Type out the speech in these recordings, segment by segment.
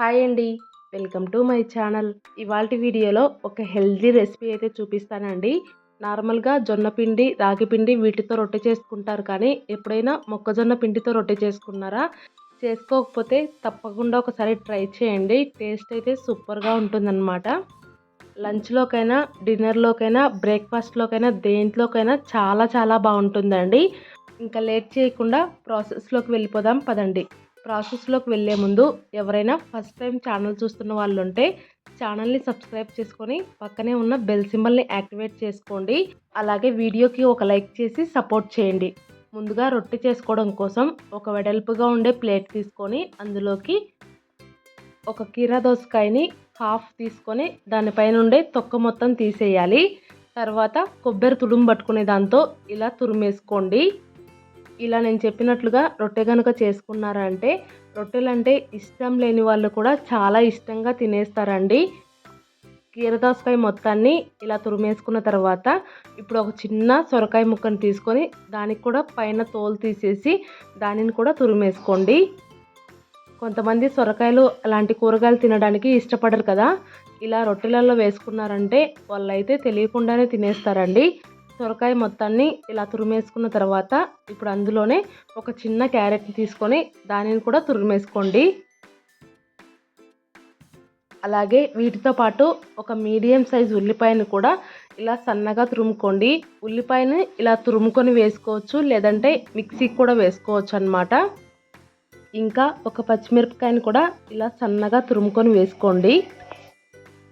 Hi అండి. Welcome to my channel. ఇవాళ వీడియోలో ఒక హెల్దీ రెసిపీ అయితే చూపిస్తానండి. నార్మల్గా జొన్న పిండి రాగి పిండి వీటితో రొట్టె చేసుకుంటారు కానీ ఎప్పుడైనా మొక్కజొన్న పిండితో రొట్టె చేసుకున్నారా? చేసుకోకపోతే తప్పకుండా ఒకసారి ట్రై చేయండి. టేస్ట్ అయితే సూపర్గా ఉంటుందన్నమాట. లంచ్లోకైనా డిన్నర్లోకైనా బ్రేక్ఫాస్ట్లోకైనా దేంట్లోకైనా చాలా చాలా బాగుంటుందండి. ఇంకా లేట్ చేయకుండా ప్రాసెస్లోకి వెళ్ళిపోదాం. పదండి. ప్రాసెస్లోకి వెళ్ళే ముందు ఎవరైనా ఫస్ట్ టైం ఛానల్ చూస్తున్న వాళ్ళు ఉంటే ఛానల్ని సబ్స్క్రైబ్ చేసుకొని పక్కనే ఉన్న బెల్ సింబల్ని యాక్టివేట్ చేసుకోండి. అలాగే వీడియోకి ఒక లైక్ చేసి సపోర్ట్ చేయండి. ముందుగా రొట్టె చేసుకోవడం కోసం ఒక వెడల్పుగా ఉండే ప్లేట్ తీసుకొని అందులోకి ఒక కీరా దోసకాయని హాఫ్ తీసుకొని దానిపైన ఉండే తొక్క మొత్తం తీసేయాలి. తర్వాత కొబ్బరి తుడుము పట్టుకునే దాంతో ఇలా తురిమేసుకోండి. ఇలా నేను చెప్పినట్లుగా రొట్టె కనుక చేసుకున్నారంటే రొట్టెలు అంటే ఇష్టం లేని వాళ్ళు కూడా చాలా ఇష్టంగా తినేస్తారండి. కీరదోసకాయ మొత్తాన్ని ఇలా తురిమేసుకున్న తర్వాత ఇప్పుడు ఒక చిన్న సొరకాయ ముక్కను తీసుకొని దానికి కూడా పైన తోలు తీసేసి దానిని కూడా తురిమేసుకోండి. కొంతమంది సొరకాయలు అలాంటి కూరగాయలు తినడానికి ఇష్టపడరు కదా. ఇలా రొట్టెలలో వేసుకున్నారంటే వాళ్ళైతే తెలియకుండానే తినేస్తారండి. సొరకాయ మొత్తాన్ని ఇలా తురిమేసుకున్న తర్వాత ఇప్పుడు అందులోనే ఒక చిన్న క్యారెట్ని తీసుకొని దానిని కూడా తురిమేసుకోండి. అలాగే వీటితో పాటు ఒక మీడియం సైజ్ ఉల్లిపాయను కూడా ఇలా సన్నగా తురుముకోండి. ఉల్లిపాయని ఇలా తురుముకొని వేసుకోవచ్చు లేదంటే మిక్సీకి కూడా వేసుకోవచ్చు అనమాట ఇంకా ఒక పచ్చిమిరపకాయని కూడా ఇలా సన్నగా తురుముకొని వేసుకోండి.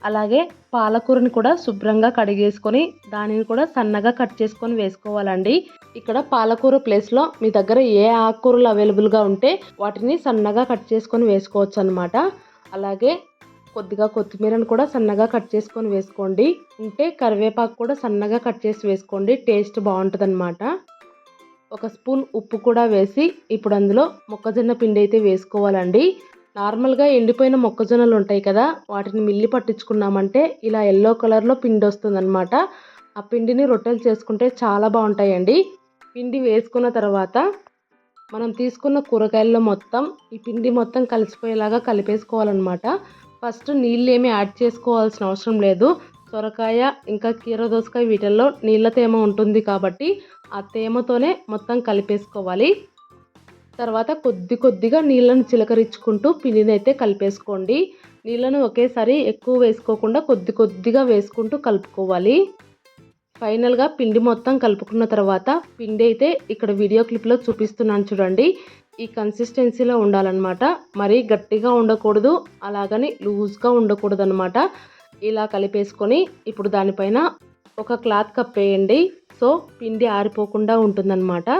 అలాగే పాలకూరని కూడా శుభ్రంగా కడిగేసుకొని దానిని కూడా సన్నగా కట్ చేసుకొని వేసుకోవాలండి. ఇక్కడ పాలకూర ప్లేస్లో మీ దగ్గర ఏ ఆకుకూరలు అవైలబుల్గా ఉంటే వాటిని సన్నగా కట్ చేసుకొని వేసుకోవచ్చు అనమాట అలాగే కొద్దిగా కొత్తిమీరను కూడా సన్నగా కట్ చేసుకొని వేసుకోండి. ఉంటే కరివేపాకు కూడా సన్నగా కట్ చేసి వేసుకోండి. టేస్ట్ బాగుంటుంది ఒక స్పూన్ ఉప్పు కూడా వేసి ఇప్పుడు అందులో మొక్కజొన్న పిండి అయితే వేసుకోవాలండి. నార్మల్గా ఎండిపోయిన మొక్కజొన్నలు ఉంటాయి కదా వాటిని మిల్లి పట్టించుకున్నామంటే ఇలా ఎల్లో కలర్లో పిండి వస్తుందన్నమాట ఆ పిండిని రొట్టెలు చేసుకుంటే చాలా బాగుంటాయండి. పిండి వేసుకున్న తర్వాత మనం తీసుకున్న కూరగాయల్లో మొత్తం ఈ పిండి మొత్తం కలిసిపోయేలాగా కలిపేసుకోవాలన్నమాట. ఫస్ట్ నీళ్ళు ఏమీ యాడ్ చేసుకోవాల్సిన అవసరం లేదు. సొరకాయ ఇంకా కీర దోసకాయ వీటిల్లో నీళ్ళ తేమ ఉంటుంది కాబట్టి ఆ తేమతోనే మొత్తం కలిపేసుకోవాలి. తర్వాత కొద్ది కొద్దిగా నీళ్ళను చిలకరించుకుంటూ పిండిని అయితే కలిపేసుకోండి. నీళ్ళను ఒకేసారి ఎక్కువ వేసుకోకుండా కొద్ది కొద్దిగా వేసుకుంటూ కలుపుకోవాలి. ఫైనల్గా పిండి మొత్తం కలుపుకున్న తర్వాత పిండి అయితే ఇక్కడ వీడియో క్లిప్లో చూపిస్తున్నాను చూడండి. ఈ కన్సిస్టెన్సీలో ఉండాలన్నమాట. మరీ గట్టిగా ఉండకూడదు అలాగని లూజ్గా ఉండకూడదు అనమాట ఇలా కలిపేసుకొని ఇప్పుడు దానిపైన ఒక క్లాత్ కప్పేయండి. సో పిండి ఆరిపోకుండా ఉంటుందన్నమాట.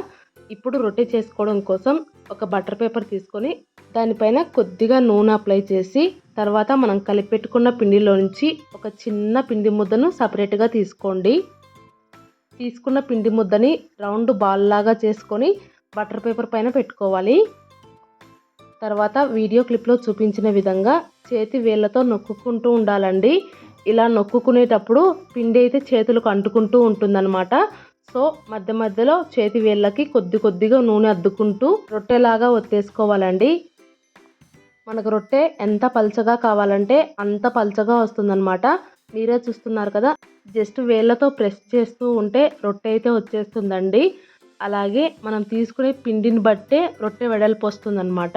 ఇప్పుడు రొట్టె చేసుకోవడం కోసం ఒక బటర్ పేపర్ తీసుకొని దానిపైన కొద్దిగా నూనె అప్లై చేసి తర్వాత మనం కలిపెట్టుకున్న పిండిలో నుంచి ఒక చిన్న పిండి ముద్దను సపరేట్గా తీసుకోండి. తీసుకున్న పిండి ముద్దని రౌండ్ బాల్ లాగా చేసుకొని బటర్ పేపర్ పైన పెట్టుకోవాలి. తర్వాత వీడియో క్లిప్లో చూపించిన విధంగా చేతి వేళ్ళతో నొక్కుకుంటూ ఉండాలండి. ఇలా నొక్కుకునేటప్పుడు పిండి అయితే చేతులకు అంటుకుంటూ ఉంటుందన్నమాట. సో మధ్య మధ్యలో చేతి వేళ్ళకి కొద్ది కొద్దిగా నూనె అద్దుకుంటూ రొట్టెలాగా ఒత్తేసుకోవాలండి. మనకు రొట్టె ఎంత పలచగా కావాలంటే అంత పల్చగా వస్తుందన్నమాట. మీరే చూస్తున్నారు కదా జస్ట్ వేళ్ళతో ప్రెస్ చేస్తూ ఉంటే రొట్టె అయితే వచ్చేస్తుందండి. అలాగే మనం తీసుకునే పిండిని బట్టే రొట్టె వెడల్పు వస్తుందన్నమాట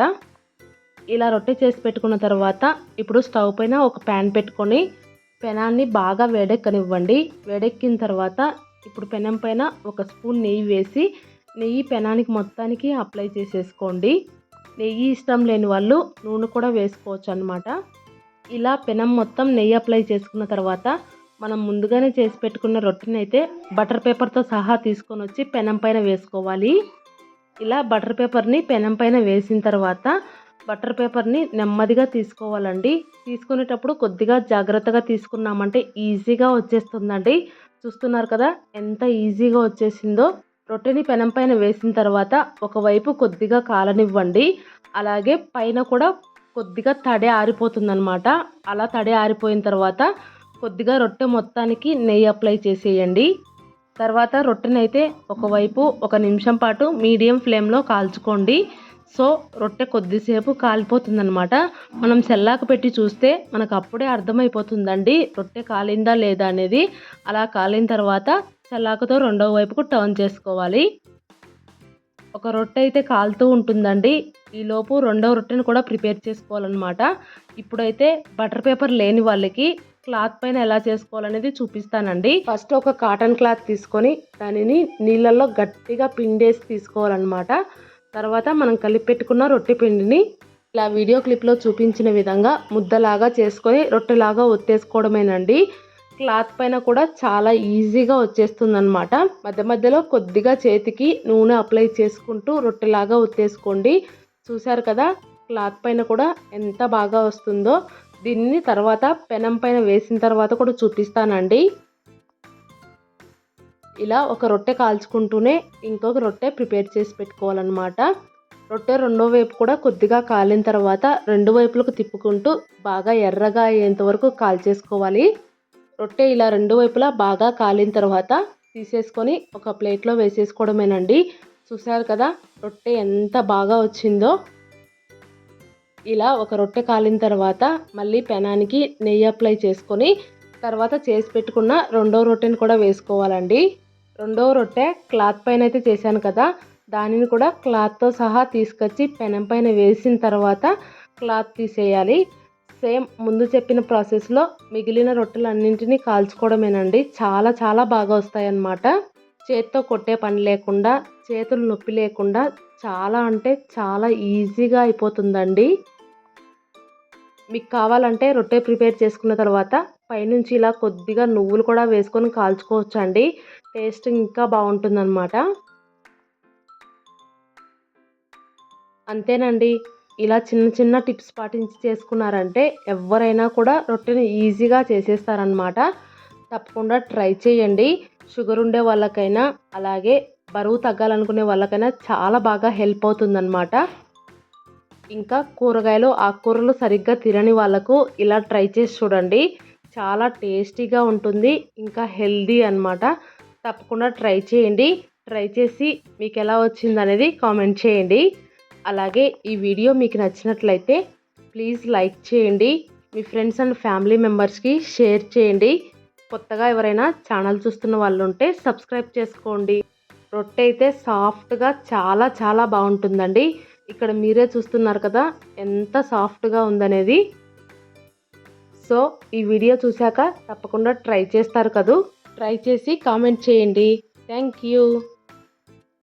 ఇలా రొట్టె చేసి పెట్టుకున్న తర్వాత ఇప్పుడు స్టవ్ పైన ఒక ప్యాన్ పెట్టుకొని పెనాన్ని బాగా వేడెక్కనివ్వండి. వేడెక్కిన తర్వాత ఇప్పుడు పెనం పైన ఒక స్పూన్ నెయ్యి వేసి నెయ్యి పెనానికి మొత్తానికి అప్లై చేసేసుకోండి. నెయ్యి ఇష్టం లేని వాళ్ళు నూనె కూడా వేసుకోవచ్చు అనమాట ఇలా పెనం మొత్తం నెయ్యి అప్లై చేసుకున్న తర్వాత మనం ముందుగానే చేసి పెట్టుకున్న రొట్టెని అయితే బటర్ పేపర్తో సహా తీసుకొని వచ్చి పెనం పైన వేసుకోవాలి. ఇలా బటర్ పేపర్ని పెనం పైన వేసిన తర్వాత బటర్ పేపర్ని నెమ్మదిగా తీసుకోవాలండి. తీసుకునేటప్పుడు కొద్దిగా జాగ్రత్తగా తీసుకున్నామంటే ఈజీగా వచ్చేస్తుందండి. చూస్తున్నారు కదా ఎంత ఈజీగా వచ్చేసిందో. రొట్టెని పెనం పైన వేసిన తర్వాత ఒకవైపు కొద్దిగా కాలనివ్వండి. అలాగే పైన కూడా కొద్దిగా తడి ఆరిపోతుందనమాట అలా తడి ఆరిపోయిన తర్వాత కొద్దిగా రొట్టె మొత్తానికి నెయ్యి అప్లై చేసేయండి. తర్వాత రొట్టెనైతే ఒకవైపు ఒక నిమిషం పాటు మీడియం ఫ్లేమ్లో కాల్చుకోండి. సో రొట్టె కొద్దిసేపు కాలిపోతుందనమాట మనం సెల్లాకు పెట్టి చూస్తే మనకు అప్పుడే అర్థమైపోతుందండి రొట్టె కాలిందా లేదా అనేది. అలా కాలిన తర్వాత సెల్లాకుతో రెండవ వైపుకు టర్న్ చేసుకోవాలి. ఒక రొట్టె అయితే కాలుతూ ఉంటుందండి. ఈలోపు రెండవ రొట్టెని కూడా ప్రిపేర్ చేసుకోవాలన్నమాట. ఇప్పుడైతే బటర్ పేపర్ లేని వాళ్ళకి క్లాత్ పైన ఎలా చేసుకోవాలనేది చూపిస్తానండి. ఫస్ట్ ఒక కాటన్ క్లాత్ తీసుకొని దానిని నీళ్ళల్లో గట్టిగా పిండేసి తీసుకోవాలన్నమాట. తర్వాత మనం కలిపి పెట్టుకున్న రొట్టె పిండిని ఇలా వీడియో క్లిప్లో చూపించిన విధంగా ముద్దలాగా చేసుకొని రొట్టెలాగా ఒత్తేసుకోవడమేనండి. క్లాత్ పైన కూడా చాలా ఈజీగా వచ్చేస్తుందనమాట మధ్య మధ్యలో కొద్దిగా చేతికి నూనె అప్లై చేసుకుంటూ రొట్టెలాగా ఒత్తేసుకోండి. చూశారు కదా క్లాత్ పైన కూడా ఎంత బాగా వస్తుందో. దీన్ని తర్వాత పెనం పైన వేసిన తర్వాత కూడా చూపిస్తానండి. ఇలా ఒక రొట్టె కాల్చుకుంటూనే ఇంకొక రొట్టె ప్రిపేర్ చేసి పెట్టుకోవాలన్నమాట. రొట్టె రెండో వైపు కూడా కొద్దిగా కాలిన తర్వాత రెండు వైపులకు తిప్పుకుంటూ బాగా ఎర్రగా అయ్యేంత వరకు కాల్చేసుకోవాలి. రొట్టె ఇలా రెండు వైపులా బాగా కాలిన తర్వాత తీసేసుకొని ఒక ప్లేట్లో వేసేసుకోవడమేనండి. చూసారు కదా రొట్టె ఎంత బాగా వచ్చిందో. ఇలా ఒక రొట్టె కాలిన తర్వాత మళ్ళీ పెనానికి నెయ్యి అప్లై చేసుకొని తర్వాత చేసి పెట్టుకున్న రెండో రొట్టెని కూడా వేసుకోవాలండి. రెండో రొట్టె క్లాత్ పైన అయితే చేశాను కదా దానిని కూడా క్లాత్తో సహా తీసుకొచ్చి పెనం పైన వేసిన తర్వాత క్లాత్ తీసేయాలి. సేమ్ ముందు చెప్పిన ప్రాసెస్లో మిగిలిన రొట్టెలన్నింటినీ కాల్చుకోవడమేనండి. చాలా చాలా బాగా వస్తాయన్నమాట. చేత్తో కొట్టే పని లేకుండా చేతులు నొప్పి లేకుండా చాలా అంటే చాలా ఈజీగా అయిపోతుందండి. మీకు కావాలంటే రొట్టె ప్రిపేర్ చేసుకున్న తర్వాత పైనుంచి ఇలా కొద్దిగా నువ్వులు కూడా వేసుకొని కాల్చుకోవచ్చు అండి టేస్ట్ ఇంకా బాగుంటుందన్నమాట. అంతేనండి. ఇలా చిన్న చిన్న టిప్స్ పాటించి చేసుకున్నారంటే ఎవరైనా కూడా రొట్టెని ఈజీగా చేసేస్తారనమాట తప్పకుండా ట్రై చేయండి. షుగర్ ఉండే వాళ్ళకైనా అలాగే బరువు తగ్గాలనుకునే వాళ్ళకైనా చాలా బాగా హెల్ప్ అవుతుందన్నమాట. ఇంకా కూరగాయలు ఆకుకూరలు సరిగ్గా తినని వాళ్ళకు ఇలా ట్రై చేసి చూడండి. చాలా టేస్టీగా ఉంటుంది ఇంకా హెల్దీ అనమాట తప్పకుండా ట్రై చేయండి. ట్రై చేసి మీకు ఎలా వచ్చింది అనేది కామెంట్ చేయండి. అలాగే ఈ వీడియో మీకు నచ్చినట్లయితే ప్లీజ్ లైక్ చేయండి. మీ ఫ్రెండ్స్ అండ్ ఫ్యామిలీ మెంబర్స్కి షేర్ చేయండి. కొత్తగా ఎవరైనా ఛానల్ చూస్తున్న వాళ్ళు ఉంటే సబ్స్క్రైబ్ చేసుకోండి. రొట్టె అయితే సాఫ్ట్గా చాలా చాలా బాగుంటుందండి. ఇక్కడ మీరే చూస్తున్నారు కదా ఎంత సాఫ్ట్గా ఉందనేది. సో ఈ వీడియో చూశాక తప్పకుండా ట్రై చేస్తారు కదూ. ట్రై చేసి కామెంట్ చేయండి. Thank you